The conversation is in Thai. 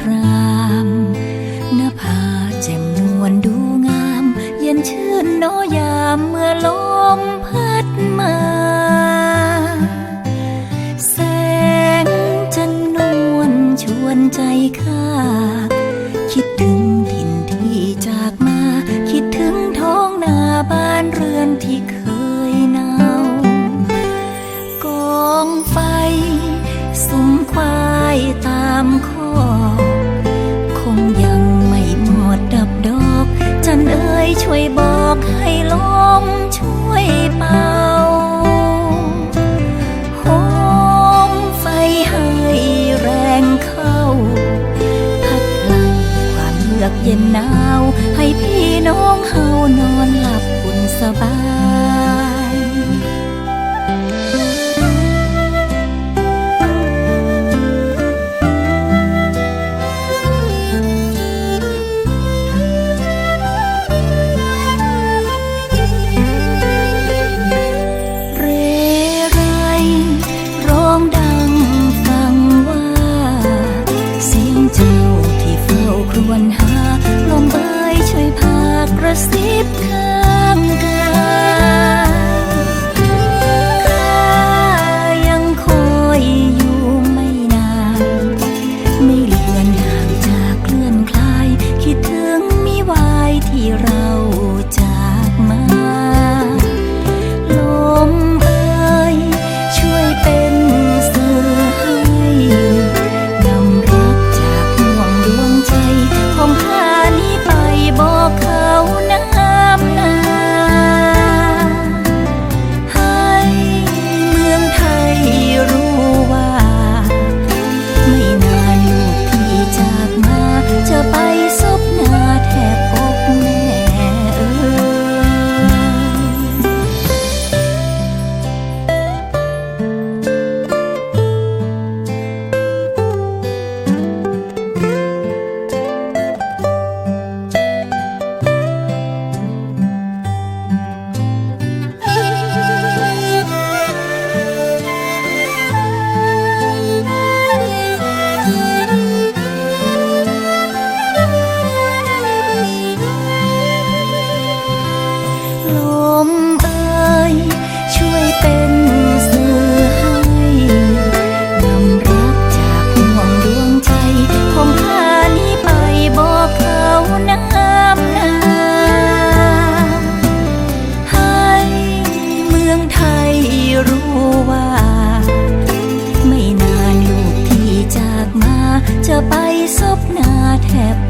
ารามหน้าผาแจ่มนวลดูงาม เย็นชื่นน้อยามเมื่อลมพัดมา แสงจันนวลชวนใจข้า คิดถึงถิ่นที่จากมา คิดถึงท้องนาบ้านเรือนที่เคยหนาวกองไฟสุมควายตามข้อ จะไปซบหน้าแทบ